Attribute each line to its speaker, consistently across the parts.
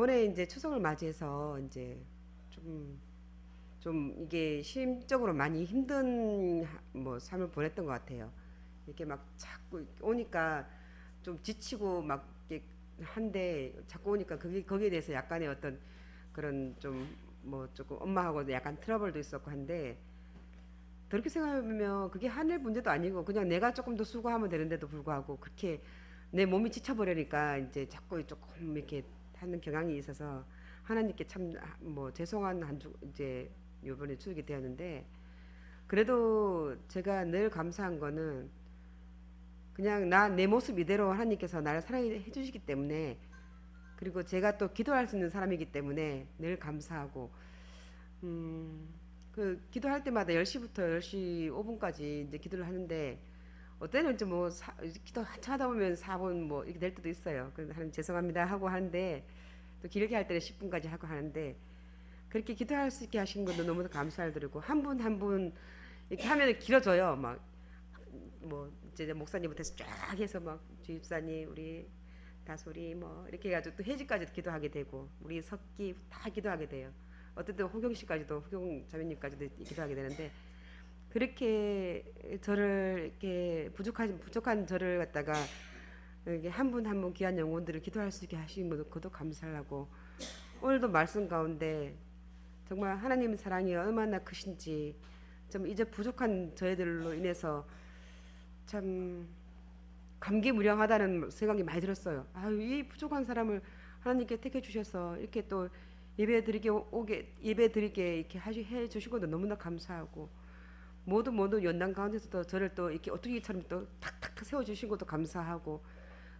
Speaker 1: 요번에 이제 추석을 맞이해서 이제 좀, 좀 이게 심적으로 많이 힘든 하- 뭐 삶을 보냈던 것 같아요. 이렇게 막 자꾸 오니까 좀 지치고 막 한데 자꾸 오니까 그게 거기에 대해서 약간의 어떤 그런 좀 뭐 조금 엄마하고도 약간 트러블도 있었고 한데 그렇게 생각해보면 그게 하늘 문제도 아니고 그냥 내가 조금 더 수고하면 되는데도 불구하고 그렇게 내 몸이 지쳐버리니까 이제 자꾸 조금 이렇게 하는 경향이 있어서 하나님께 참 뭐 죄송한 한주 이제 요번에 추석이 되었는데 그래도 제가 늘 감사한 거는 그냥 나 내 모습 이대로 하나님께서 나를 사랑해 주시기 때문에 그리고 제가 또 기도할 수 있는 사람이기 때문에 늘 감사하고 음, 그 기도할 때마다 10시부터 10시 5분까지 이제 기도를 하는데 어때는 좀뭐 기도 한참 하다 보면 4분 뭐 이렇게 될 때도 있어요. 그래서 하나님 죄송합니다 하고 하는데 또 길게 할 때는 10분까지 하고 하는데 그렇게 기도할 수 있게 하신 것도 너무 감사를 드리고 한 분 한 분 이렇게 하면 길어져요. 막 뭐 이제 목사님부터 쫙 해서 막 주입사님 우리 다소리 뭐 이렇게 해가지고 또 해지까지도 기도하게 되고 우리 석기 다 기도하게 돼요. 때 호경 씨까지도 호경 자매님까지도 기도하게 되는데 그렇게 저를 이렇게 부족한 부족한 저를 갖다가 이렇게 한 분 한 분 귀한 영혼들을 기도할 수 있게 하신 것도 감사하고 오늘도 말씀 가운데 정말 하나님의 사랑이 얼마나 크신지 좀 이제 부족한 저희들로 인해서 참 감기무량하다는 생각이 많이 들었어요. 아유 이 부족한 사람을 하나님께 택해 주셔서 이렇게 또 예배 드리게 오게 예배 드리게 이렇게 하시 해 주신 것도 너무나 감사하고 모두 모두 연단 가운데서도 저를 또 이렇게 어떻게처럼 또 탁탁탁 세워 주신 것도 감사하고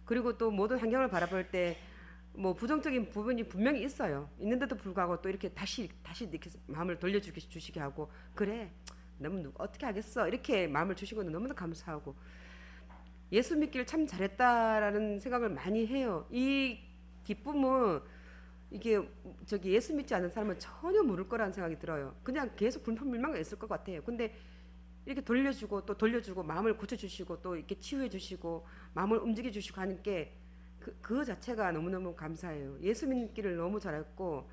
Speaker 1: 그리고 또 모든 환경을 바라볼 때 뭐 부정적인 부분이 분명히 있어요. 있는데도 불구하고 또 이렇게 다시 다시 이렇게 마음을 돌려주게 주시게 하고 그래 너무 누- 어떻게 하겠어 이렇게 마음을 주신 것도 너무나 감사하고 예수 믿기를 참 잘했다라는 생각을 많이 해요. 이 기쁨은 이게 저기 예수 믿지 않는 사람은 전혀 모를 거라는 생각이 들어요. 그냥 계속 불평불만가 있을 것 같아요. 근데 이렇게 돌려주고 또 돌려주고 마음을 고쳐주시고 또 이렇게 치유해주시고 마음을 움직여주시고 하는 게 그, 그 자체가 너무너무 감사해요. 예수 믿기를 너무 잘했고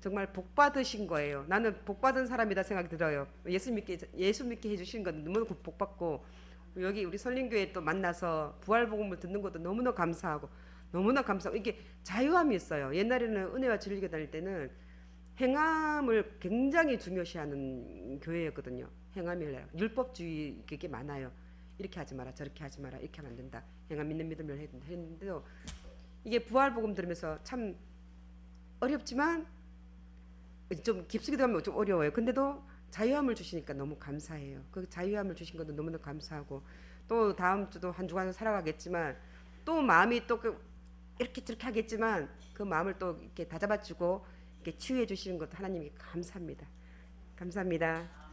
Speaker 1: 정말 복 받으신 거예요. 나는 복 받은 사람이다 생각이 들어요. 예수 믿게 예수 믿게 해주신 건 너무 복 받고 여기 우리 설린교회 또 만나서 부활 복음을 듣는 것도 너무나 감사하고 너무나 감사하고 이게 자유함이 있어요. 옛날에는 은혜와 진리교 다닐 때는 행함을 굉장히 중요시하는 교회였거든요. 행함이래요. 율법주의 그게 많아요. 이렇게 하지 마라, 저렇게 하지 마라, 이렇게 하면 안 된다. 행함 믿는 믿음을. 했는데도 이게 부활 복음 들으면서 참 어렵지만 좀 깊숙이 들어가면 좀 어려워요. 근데도 자유함을 주시니까 너무 감사해요. 그 자유함을 주신 것도 너무나 감사하고 또 다음 주도 한 주간 살아가겠지만 또 마음이 또 그 이렇게 저렇게 하겠지만 그 마음을 또 이렇게 다잡아주고 이렇게 치유해 주시는 것도 하나님께 감사합니다. 감사합니다.